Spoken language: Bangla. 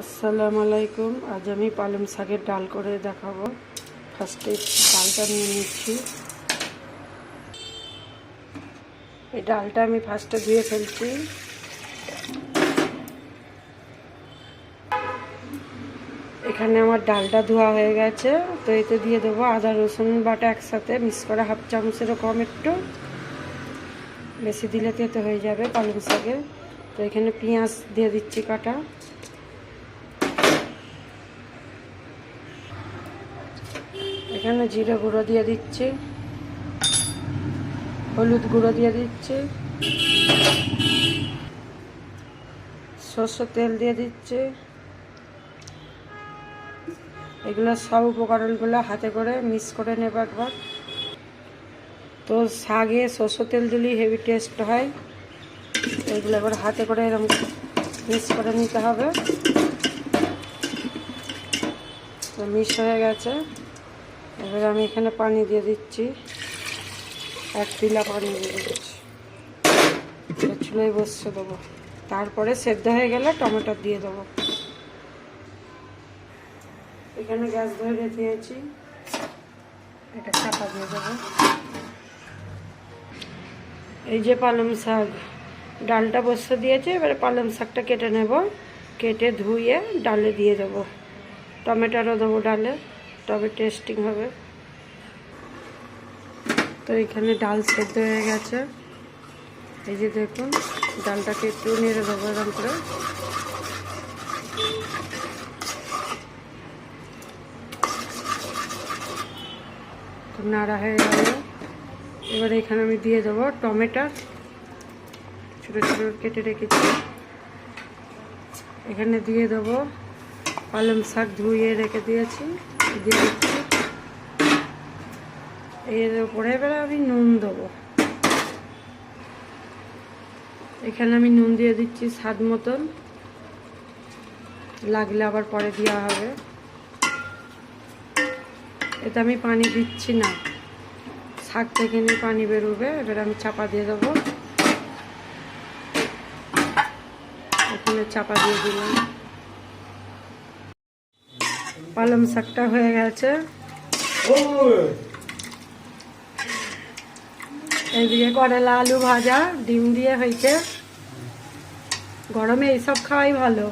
আসসালামু আলাইকুম। আজ আমি পালং শাকের ডাল করে দেখাবো। ফার্স্টে ডালটা নিয়ে নিচ্ছি। এই ডালটা আমি ফার্স্টে ধুয়ে ফেলছি। এখানে আমার ডালটা ধোয়া হয়ে গেছে। তো এতে দিয়ে দেবো আদা, রসুন বাটা একসাথে। মিক্স করে হাফ চামচেরও কম একটু। বেশি দিলে তেতে হয়ে যাবে পালং শাকে। তো এখানে পেঁয়াজ দিয়ে দিচ্ছি কাটা। এখানে জিরে গুঁড়ো দিয়ে দিচ্ছি, হলুদ গুঁড়ো দিয়ে দিচ্ছি, সর্ষের তেল দিয়ে দিচ্ছি। এগুলো সব উপকরণগুলো হাতে করে মিক্স করে নেব একবার। তো শাগে সর্ষের তেল দিলেই হেভি টেস্ট হয়। এগুলো এবার হাতে করে এরকম মিক্স করে নিতে হবে। তো মিক্স হয়ে গেছে। এবার আমি এখানে পানি দিয়ে দিচ্ছি। এক পিলা পানি দিয়ে দিচ্ছি। চুলোয় বসছে দেবো। তারপরে সেদ্ধ হয়ে গেলে টমেটো দিয়ে দেবো। এখানে গ্যাস ধরে দিয়েছি এটা চাপা দিয়ে দেবো। এই যে পালং শাক, ডালটা বসে দিয়েছে। এবারে পালং শাকটা কেটে নেব। কেটে ধুয়ে ডালে দিয়ে দেবো। টমেটোরও দেবো ডালে। তবে টেস্টিং হবে। তো এখানে ডাল সেদ্ধ হয়ে গেছে। এই যে দেখুন, ডালটাকে একটু নেড়ে দেবো এরকম করে। নাড়া হয়ে গেল। এবার এখানে আমি দিয়ে দেবো টমেটো। ছোটো ছোটো কেটে রেখেছি। এখানে দিয়ে দেবো পালং শাক ধুয়ে রেখে দিয়েছি। দিয়ে দিচ্ছি এর উপরে এবার আমি নুন দেবো। এখানে আমি নুন দিয়ে দিচ্ছি স্বাদ মতন। লাগলে আবার পরে দেওয়া হবে। এতে আমি পানি দিচ্ছি না। শাক থেকে নিয়ে পানি বেরোবে, এবার আমি চাপা দিয়ে দেবো। এখানে চাপা দিয়ে দিলাম। পালং শাকটা হয়ে গেছে। এইদিকে করেলা আলু ভাজা ডিম দিয়ে হয়েছে। গরমে এইসব খাওয়াই ভালো।